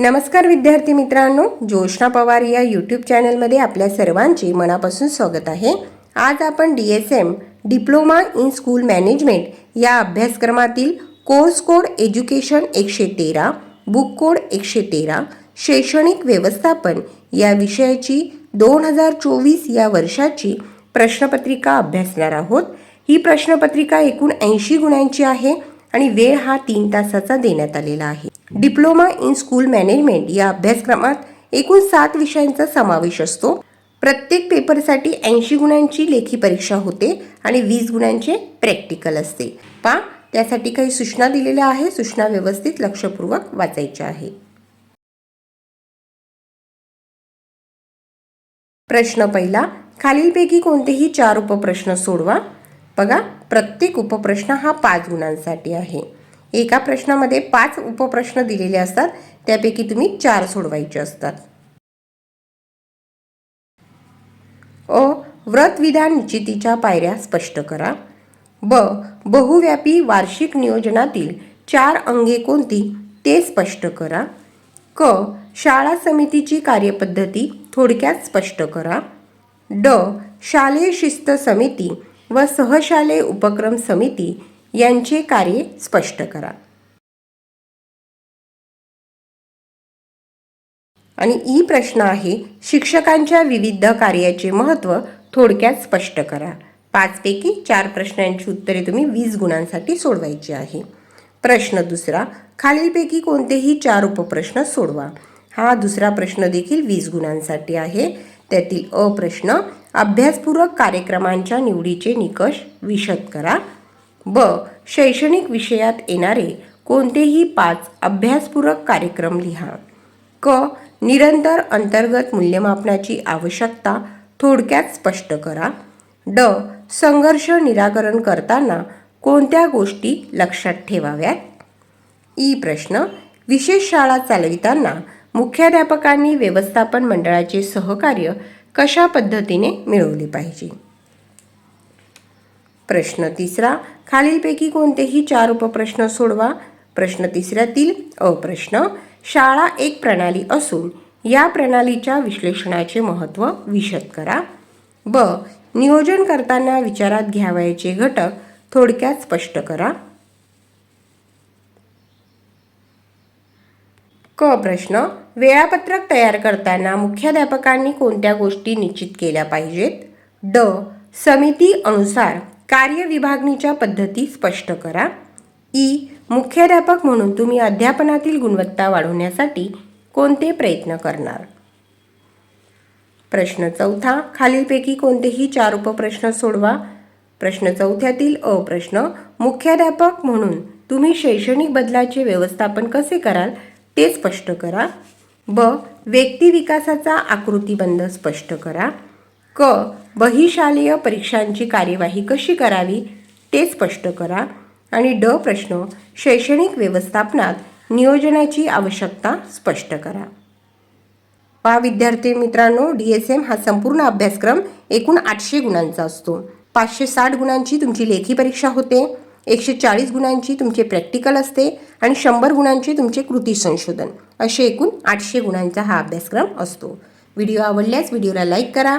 नमस्कार विद्यार्थी मित्रांनो जोशना पवार या यूट्यूब चॅनलमध्ये आपल्या सर्वांचे मनापासून स्वागत आहे. आज आपण D S M diploma in school management या अभ्यासक्रमातील कोर्स कोड एज्युकेशन एकशे तेरा बुक कोड एकशे तेरा शैक्षणिक व्यवस्थापन या विषयाची दोन हजार चोवीस या वर्षाची प्रश्नपत्रिका अभ्यासणार आहोत. ही प्रश्नपत्रिका एकूण ऐंशी गुणांची आहे आणि वेळ हा तीन तासाचा देण्यात आलेला आहे. डिप्लोमा इन स्कूल मॅनेजमेंट या अभ्यासक्रमात एकूण सात विषयांचा समावेश असतो. प्रत्येक पेपरसाठी ऐंशी गुणांची लेखी परीक्षा होते आणि वीस गुणांचे प्रॅक्टिकल असते. पा त्यासाठी काही सूचना दिलेल्या आहे सूचना व्यवस्थित लक्षपूर्वक वाचायच्या आहे प्रश्न पहिला खालीलपैकी कोणतेही चार उपप्रश्न सोडवा. बघा प्रत्येक उपप्रश्न हा पाच गुणांसाठी आहे. एका प्रश्नामध्ये पाच उपप्रश्न दिलेले असतात. त्यापैकी तुम्ही चार सोडवायचे असतात. अ. व्रत विधान निश्चितीच्या पायऱ्या स्पष्ट करा. ब. बहुव्यापी वार्षिक नियोजनातील चार अंगे कोणती ते स्पष्ट करा. क. शाळा समितीची कार्यपद्धती थोडक्यात स्पष्ट करा. ड. शालेय शिस्त समिती व सहशालेय उपक्रम समिती यांचे कार्य स्पष्ट करा. आणि ई प्रश्न आहे शिक्षकांच्या विविध कार्याचे महत्त्व थोडक्यात स्पष्ट करा. पाचपैकी चार प्रश्नांची उत्तरे तुम्ही वीस गुणांसाठी सोडवायची आहे. प्रश्न दुसरा खालीलपैकी कोणतेही चार उपप्रश्न सोडवा. हा दुसरा प्रश्न देखील वीस गुणांसाठी आहे. त्यातील अ प्रश्न अभ्यासपूरक कार्यक्रमांच्या निवडीचे निकष विशद करा. ब. शैक्षणिक विषयात येणारे कोणतेही पाच अभ्यासपूरक कार्यक्रम लिहा. क. निरंतर अंतर्गत मूल्यमापनाची आवश्यकता थोडक्यात स्पष्ट करा. ड. संघर्ष निराकरण करताना कोणत्या गोष्टी लक्षात ठेवाव्यात? ई प्रश्न. विशेष शाळा चालविताना मुख्याध्यापकांनी व्यवस्थापन मंडळाचे सहकार्य कशा पद्धतीने मिळवले पाहिजे? प्रश्न तिसरा खालीलपैकी कोणतेही चार उपप्रश्न सोडवा. प्रश्न तिसऱ्यातील अप्रश्न प्रश्न शाळा एक प्रणाली असून या प्रणालीच्या विश्लेषणाचे महत्त्व विशद करा. ब नियोजन करताना विचारात घ्यावयाचे घटक थोडक्यात स्पष्ट करा. क प्रश्न वेळापत्रक तयार करताना मुख्याध्यापकांनी कोणत्या गोष्टी निश्चित केल्या पाहिजेत? ड समिती अनुसार कार्य विभागणीच्या पद्धती स्पष्ट करा. ई. मुख्याध्यापक म्हणून तुम्ही अध्यापनातील गुणवत्ता वाढवण्यासाठी कोणते प्रयत्न करणार? प्रश्न चौथा. खालीलपैकी कोणतेही चार उपप्रश्न सोडवा. प्रश्न चौथ्यातील अ प्रश्न. मुख्याध्यापक म्हणून तुम्ही शैक्षणिक बदलाचे व्यवस्थापन कसे कराल ते स्पष्ट करा. ब. व्यक्ती विकासाचा आकृतीबंध स्पष्ट करा. क. बहिशालेय परीक्षांची कार्यवाही कशी करावी ते स्पष्ट करा. आणि ड प्रश्न शैक्षणिक व्यवस्थापनात नियोजनाची आवश्यकता स्पष्ट करा. पहा विद्यार्थी मित्रांनो डी एस एम हा संपूर्ण अभ्यासक्रम एकूण आठशे गुणांचा असतो. पाचशे साठ गुणांची तुमची लेखी परीक्षा होते एकशे चाळीस गुणांची तुमचे प्रॅक्टिकल असते आणि शंभर गुणांचे तुमचे कृती संशोधन. असे एकूण आठशे गुणांचा हा अभ्यासक्रम असतो. व्हिडिओ आवडल्यास व्हिडिओला लाईक करा